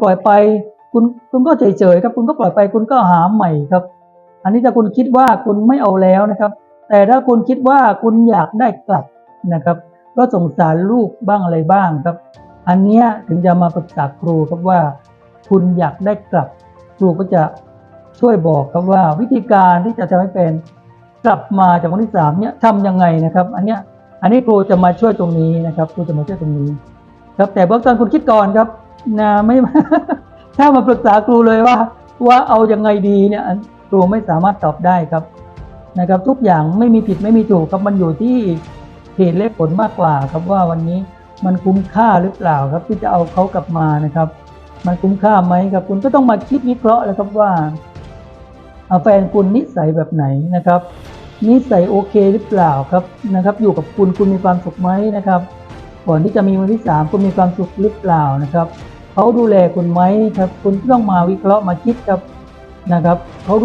ปล่อยไปคุณคุณก็เฉยๆครับ คุณก็ปล่อยไปคุณก็หาใหม่ครับ อันนี้ถ้าคุณคิดว่าคุณไม่เอาแล้วนะครับ แต่ถ้าคุณคิดว่าคุณอยากได้กลับนะครับก็สงสารลูกบ้างอะไรบ้างครับ อันเนี้ยถึงจะมาปรึกษาครูครับว่า คุณอยากได้กลับ ครูก็จะช่วยบอกครับว่า วิธีการที่จะทำให้เป็นกลับมาจากวันที่สามเนี่ยทำยังไงนะครับ อันเนี้ยอันนี้ครูจะมาช่วยตรงนี้นะครับครูจะมาช่วยตรงนี้ ครับแต่เบื้องต้นคุณคิดก่อนครับ นะไม่ถ้ามาปรึกษาครูเลยว่า ว่าเอายังไงดีเนี่ยครูไม่สามารถตอบได้ครับนะครับ ทุกอย่างไม่มีผิดไม่มีถูกครับมันอยู่ที่เหตุและผลมากกว่าครับว่าวันนี้มันคุ้มค่าหรือเปล่าครับ ที่จะเอาเขากลับมานะครับ มันคุ้มค่าไหมครับ คุณก็ต้องมาคิดวิเคราะห์เลยครับว่าเอาแฟนคุณนิสัยแบบไหนนะครับนิสัยโอเคหรือเปล่าครับนะครับ อยู่กับคุณคุณมีความสุขไหมนะครับ ก่อนที่จะมีวันที่สามคุณมีความสุขหรือเปล่านะครับเขาดูแลคุณไหมครับ คุณต้องมาวิเคราะห์มาคิดครับนะครับเขาดู